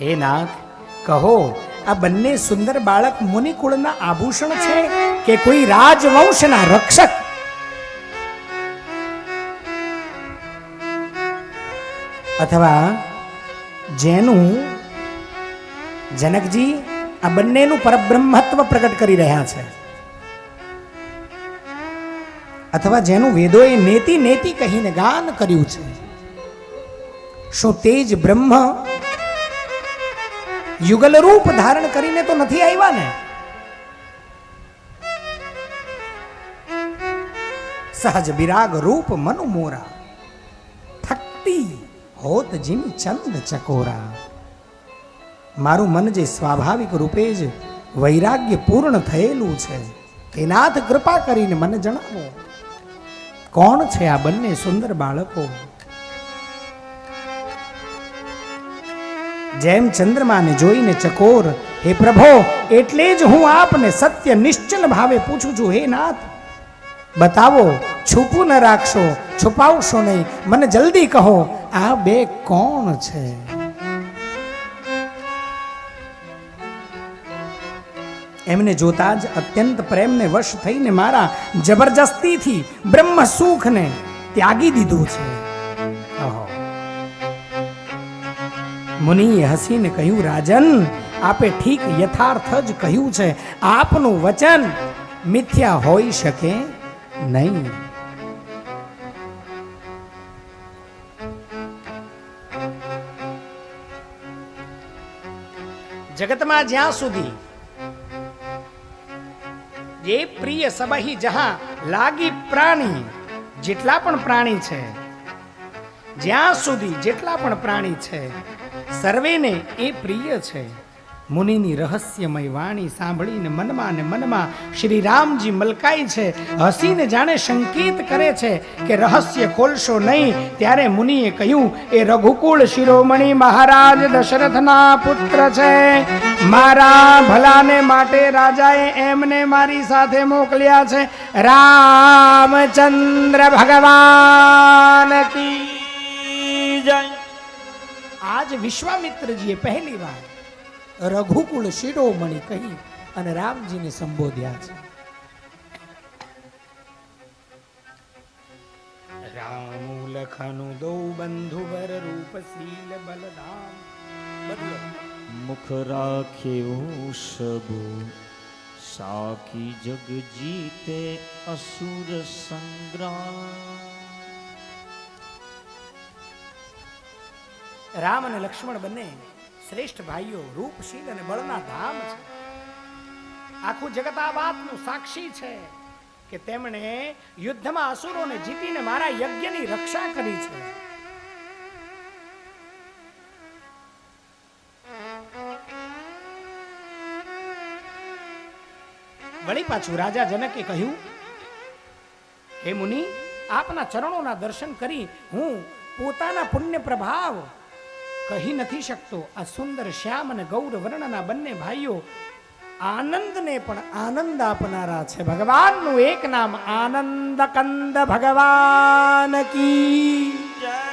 હે નાથ કહો, આ બંને સુંદર બાળક મુનિકુળના આભૂષણ છે કે કોઈ રાજવંશના રક્ષક? અથવા જેનું જનકજી આ બંનેનું પરબ્રહ્મત્વ પ્રગટ કરી રહ્યા છે. અથવા જેનું વેદોએ નેતિ નેતિ કહીને ગાન કર્યું છે. શું તે જ બ્રહ્મ યુગલ રૂપ ધારણ કરીને તો નથી આવ્યા ને? સહજ વિરાગ રૂપ મનુ મોરા. થકતી હોત જીમ ચંદ ચકોરા. મારું મન જે સ્વાભાવિક રૂપે જ વૈરાગ્ય પૂર્ણ થયેલું છે તે નાથ કૃપા કરીને મને જણાવો. કોણ છે આ બંને સુંદર બાળકો? જેમ ચંદ્રમાને જોઈને ચકોર, હે પ્રભો, એટલે જ હું આપને સત્ય નિશ્ચલ ભાવે પૂછું છું, હે નાથ. બતાવો, છુપું ન રાખશો, છુપાવશો નહીં, મને જલ્દી કહો, આ બે કોણ છે? એમને જોતા જ અત્યંત પ્રેમને વશ થઈને મારા જબરજસ્તીથી બ્રહ્મ સુખને ત્યાગી દીધું છે. મુનિએ હસીને કહ્યું, રાજન, આપે ઠીક યથાર્થ જ કહ્યું છે. આપનું વચન મિથ્યા હોઈ શકે નહીં. જગતમાં જ્યાં સુધી જે પ્રિય સબહી જહાં લાગી પ્રાણી, જેટલા પણ પ્રાણી છે, જ્યાં સુધી જેટલા પણ પ્રાણી છે સર્વેને એ પ્રિય છે. મુનિની રહસ્યમય વાણી સાંભળીને મનમાં ને મનમાં શ્રી રામજી મલકાય છે. હસીને જાણે સંકેત કરે છે કે રહસ્ય ખોલશો નહીં. ત્યારે મુનિએ કહ્યું, એ રઘુકુળ શિરોમણી મહારાજ દશરથના પુત્ર છે. મારા ભલાને માટે રાજાએ એમને મારી સાથે મોકલ્યા છે. રામચંદ્ર ભગવાન કી જય. આજ વિશ્વામિત્રજીએ પહેલી વાર રઘુકુળ શિરોમણી કહી અને રામજીને સંબોધ્યા છે. રામુ લખનુ દો બંધુ વર રૂપ શીલ બદલો મુખ રાખ્યો સબુ સાકી જગ જીતે અસુર સંગ્રામ. રામ અને લક્ષ્મણ બંને શ્રેષ્ઠ ભાઈઓ, રૂપશીલ અને બળના ધામ છે. આખું જગત આ વાતનું સાક્ષી છે કે તેમણે યુદ્ધમાં અસુરોને જીતીને મારા યજ્ઞની રક્ષા કરી છે. વળી પાછું રાજા જનકે કહ્યું, હે મુનિ, આપના ચરણોના દર્શન કરી હું પોતાના પુણ્ય પ્રભાવ કહી નથી શકતો. આ સુંદર શ્યામ અને ગૌર વર્ણના બંને ભાઈઓ આનંદને પણ આનંદ આપનારા છે. ભગવાનનું એક નામ આનંદ કંદ ભગવાન કી. જય